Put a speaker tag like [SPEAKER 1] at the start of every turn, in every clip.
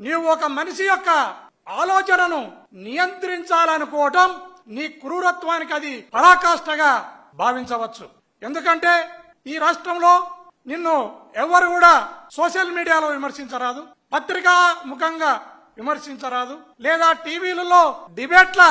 [SPEAKER 1] నీవు ఒక మనిషి యొక్క ఆలోచనను నియంత్రించాలనుకోవటం నీ క్రూరత్వానికి అది పరాకాష్ఠగా భావించవచ్చు. ఎందుకంటే ఈ రాష్ట్రంలో నిన్ను ఎవరు కూడా సోషల్ మీడియాలో విమర్శించరాదు పత్రికా ముఖంగా విమర్శించరాదు లేదా టీవీలలో డిబేట్ల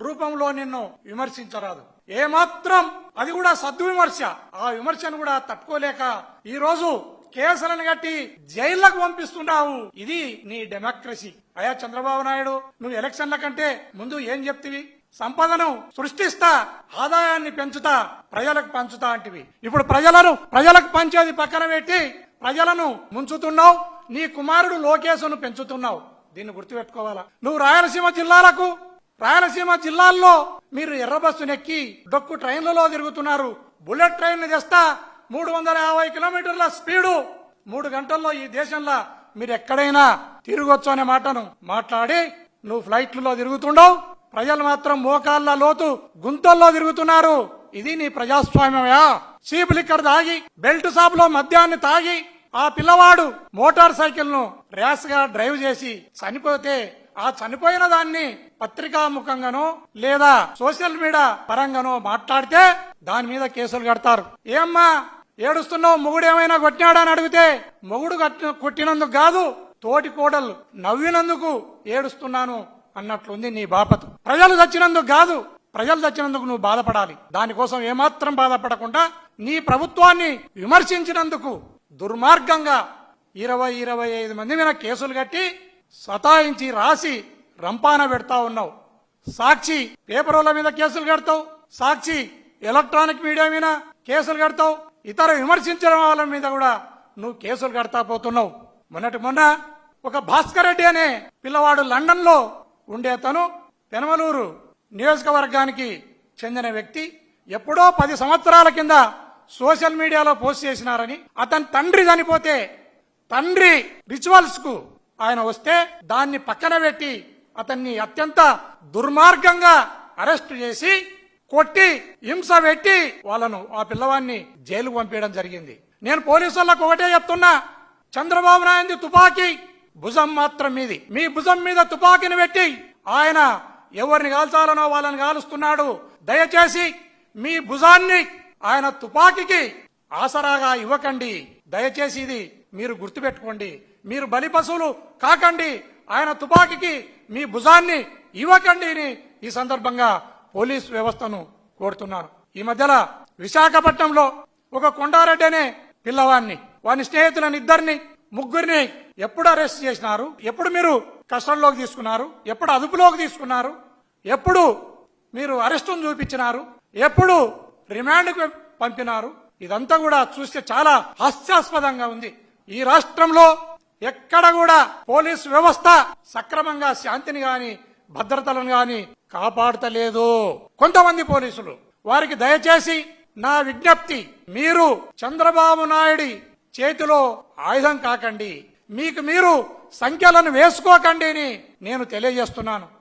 [SPEAKER 1] రూపంలో నిన్ను విమర్శించరాదు. ఏమాత్రం అది కూడా సద్విమర్శ. ఆ విమర్శను కూడా తట్టుకోలేక ఈ రోజు కేసులను కట్టి జైళ్ళకు పంపిస్తున్నావు. ఇది నీ డెమోక్రసీ. అయా చంద్రబాబు నాయుడు నువ్వు ఎలక్షన్ల కంటే ముందు ఏం చెప్తివి? సంపదను సృష్టిస్తా ఆదాయాన్ని పెంచుతా ప్రజలకు పంచుతా అంటివి. ఇప్పుడు ప్రజలను ప్రజలకు పంచేది పక్కన పెట్టి ప్రజలను ముంచుతున్నావు నీ కుమారుడు లోకేశును పెంచుతున్నావు. దీన్ని గుర్తుపెట్టుకోవాలా? నువ్వు రాయలసీమ జిల్లాలకు రాయలసీమ జిల్లాల్లో మీరు ఎర్ర బస్సును ఎక్కి డొక్కు ట్రైన్లలో తిరుగుతున్నారు. బుల్లెట్ ట్రైన్ తెస్తా మూడు వందల యాభై కిలోమీటర్ల స్పీడు. మూడు గంటల్లో ఈ దేశంలో మీరు ఎక్కడైనా తిరగొచ్చు అనే మాటను మాట్లాడి నువ్వు ఫ్లైట్లలో తిరుగుతుండవు. ప్రజలు మాత్రం మోకాళ్ళ లోతు గుంతల్లో తిరుగుతున్నారు. ఇది నీ ప్రజాస్వామ్యమయా? చీప్ లిక్కర్ తాగి బెల్ట్ షాప్లో మద్యాన్ని తాగి ఆ పిల్లవాడు మోటార్ సైకిల్ను ర్యాష్గా డ్రైవ్ చేసి చనిపోతే ఆ చనిపోయిన దాన్ని పత్రికాముఖంగానో లేదా సోషల్ మీడియా పరంగానో మాట్లాడితే దాని మీద కేసులు కడతారు. ఏమ్మా? ఏడుస్తున్నావు మొగుడు ఏమైనా కొట్టినాడా అని అడిగితే మొగుడు కట్టి- కొట్టినందుకు కాదు తోటి కోడలు నవ్వినందుకు ఏడుస్తున్నాను అన్నట్లుంది నీ బాపతు. ప్రజలు చచ్చినందుకు కాదు ప్రజలు చచ్చినందుకు నువ్వు బాధపడాలి. దానికోసం ఏమాత్రం బాధపడకుండా నీ ప్రభుత్వాన్ని విమర్శించినందుకు దుర్మార్గంగా ఇరవై ఇరవై ఐదు మంది మీద కేసులు కట్టి సతాయించి రాసి రంపాన పెడతా ఉన్నావు. సాక్షి పేపర్ల మీద కేసులు కడతావు. సాక్షి ఎలక్ట్రానిక్ మీడియా మీద కేసులు కడతావు. ఇతర విమర్శించిన వాళ్ళ మీద కూడా నువ్వు కేసులు కడతా పోతున్నావు. మొన్నటి మొన్న ఒక భాస్కర్ రెడ్డి అనే పిల్లవాడు లండన్లో ఉండే తను పెనమలూరు నియోజకవర్గానికి చెందిన వ్యక్తి ఎప్పుడో పది సంవత్సరాల కింద సోషల్ మీడియాలో పోస్ట్ చేసినారని అతని తండ్రి చనిపోతే తండ్రి రిచువల్స్కు ఆయన వస్తే దాన్ని పక్కన పెట్టి అతన్ని అత్యంత దుర్మార్గంగా అరెస్ట్ చేసి కొట్టి హింస పెట్టి వాళ్ళను ఆ పిల్లవాడిని జైలుకు పంపించడం జరిగింది. నేను పోలీసు వాళ్ళకు ఒకటే చెప్తున్నా చంద్రబాబు నాయుడు తుపాకీ భుజం మాత్రం మీది. మీ భుజం మీద తుపాకీని పెట్టి ఆయన ఎవరిని కాల్చాలనో వాళ్ళని కాలుస్తున్నాడు. దయచేసి మీ భుజాన్ని ఆయన తుపాకీకి ఆసరాగా ఇవ్వకండి. దయచేసి ఇది మీరు గుర్తుపెట్టుకోండి. మీరు బలి పశువులు కాకండి. ఆయన తుపాకీకి మీ భుజాన్ని ఇవ్వకండిని ఈ సందర్భంగా పోలీస్ వ్యవస్థను కోరుతున్నాను ఈ మధ్యలో విశాఖపట్నంలో ఒక కొండారెడ్డి అనే పిల్లవాడిని వాని స్నేహితులను ఇద్దరిని ముగ్గురిని ఎప్పుడు అరెస్ట్ చేసినారు? ఎప్పుడు మీరు కస్టడీలోకి తీసుకున్నారు? ఎప్పుడు అదుపులోకి తీసుకున్నారు? ఎప్పుడు మీరు అరెస్టును చూపించినారు? ఎప్పుడు రిమాండ్కు పంపినారు? ఇదంతా కూడా చూస్తే చాలా హాస్యాస్పదంగా ఉంది. ఈ రాష్ట్రంలో ఎక్కడ కూడా పోలీస్ వ్యవస్థ సక్రమంగా శాంతిని గాని భద్రతలను గాని కాపాడతలేదు. కొంతమంది పోలీసులు వారికి దయచేసి నా విజ్ఞప్తి మీరు చంద్రబాబు నాయుడి చేతిలో ఆయుధం కాకండి. మీకు మీరు సంఖ్యలను వేసుకోకండి నేను తెలియజేస్తున్నాను.